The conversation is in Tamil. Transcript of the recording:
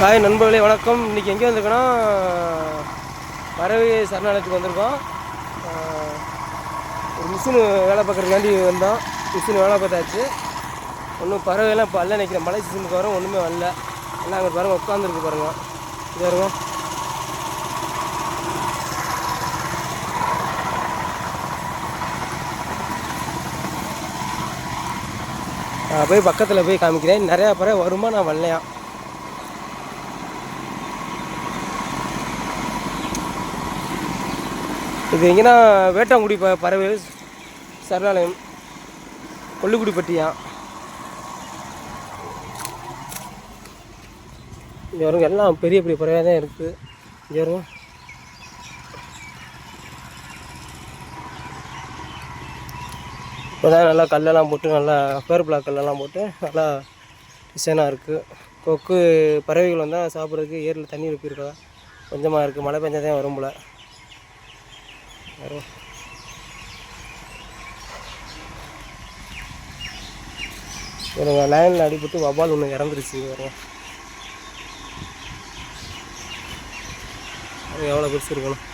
ஹாய் நண்பர்களே வணக்கம். இன்றைக்கி எங்கே வந்திருக்கோன்னா பறவை சரணாலயத்துக்கு வந்திருக்கோம். ஒரு மிஷினு வேலை பார்க்குறதுக்காண்டி வந்தோம். மிஷினு வேலை பார்த்தாச்சு. ஒன்றும் பறவைலாம் இப்போ அல்ல நினைக்கிற மழை சீசனுக்கு வரும் ஒன்றுமே வரல. எல்லாம் அங்கே பாருங்கள் உட்காந்துருக்கு பாருங்க. இது வருவோம் நான் போய் பக்கத்தில் போய் காமிக்கிறேன். நிறையா பறவை வருமா நான் வரலையா? இது எங்கன்னா வேட்டாங்குடி ப பறவை சரணாலயம் கொல்லுக்குடிப்பட்டியா? இங்கே வரும் எல்லாம் பெரிய பெரிய பறவையாக தான் இருக்குது இங்கே வரும் இப்போ தான் நல்லா கல்லெல்லாம் போட்டு நல்லா பேர்பிளா கல்லெல்லாம் போட்டு நல்லா டிசைனாக இருக்குது கொக்கு பறவைகள் வந்தால் சாப்பிட்றதுக்கு ஏரியில் தண்ணி வைப்பிருக்கா கொஞ்சமாக இருக்குது மழை பெஞ்சாதான் வரும் போல். வரும் எனக்கு லைனில் அடிபட்டு வபால் ஒன்று இறந்துருச்சு வருவோம் எவ்வளோ பெருசு இருக்கணும்